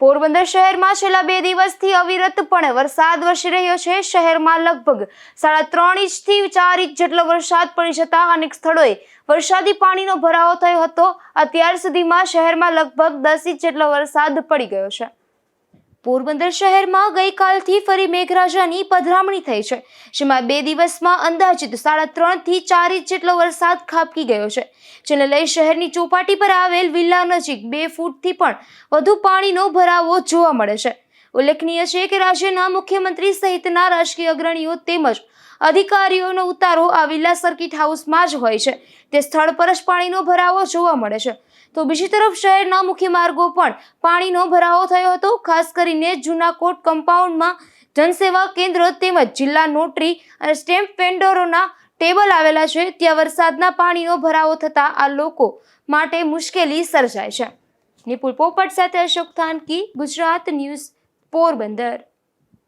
પોરબંદર શહેરમાં છેલ્લા બે દિવસથી અવિરતપણે વરસાદ વરસી રહ્યો છે. શહેરમાં લગભગ સાડા ત્રણ ઇંચથી ચાર ઇંચ જેટલો વરસાદ પડી જતા અનેક સ્થળોએ વરસાદી પાણીનો ભરાવો થયો હતો. અત્યાર સુધીમાં શહેરમાં લગભગ દસ ઇંચ જેટલો વરસાદ પડી ગયો છે. પોરબંદર શહેરમાં ગઈકાલથી ફરી મેઘરાજાની પધરામણી થઈ છે, જેમાં બે દિવસમાં અંદાજિત સાડા ત્રણથી ચાર ઇંચ જેટલો વરસાદ ખાબકી ગયો છે. જેને લઈ શહેરની ચોપાટી પર આવેલ વિલ્લા નજીક બે ફૂટથી પણ વધુ પાણીનો ભરાવો જોવા મળે છે. ઉલ્લેખનીય છે કે રાજ્યના મુખ્યમંત્રી સહિતના રાજકીય અગ્રણીઓ તેમજ અધિકારીઓનો ઉતારો આ વિલા સર્કિટ હાઉસમાં જ હોય છે. તે સ્થળ પર જ પાણીનો ભરાવો જોવા મળે છે. તો બીજી તરફ શહેરના મુખ્ય માર્ગો પણ પાણીનો ભરાવો થયો હતો. ખાસ કરીને જૂના કોટ કમ્પાઉન્ડમાં જનસેવા કેન્દ્ર તેમજ જિલ્લા નોટરી અને સ્ટેમ્પ વેન્ડરોના ટેબલ આવેલા છે. ત્યાં વરસાદના પાણીનો ભરાવો થતાં આ લોકો માટે મુશ્કેલી સર્જાય છે. નિપુલ પોપટ સાથે અશોક થાનકી, ગુજરાત ન્યૂઝ પોરબંદર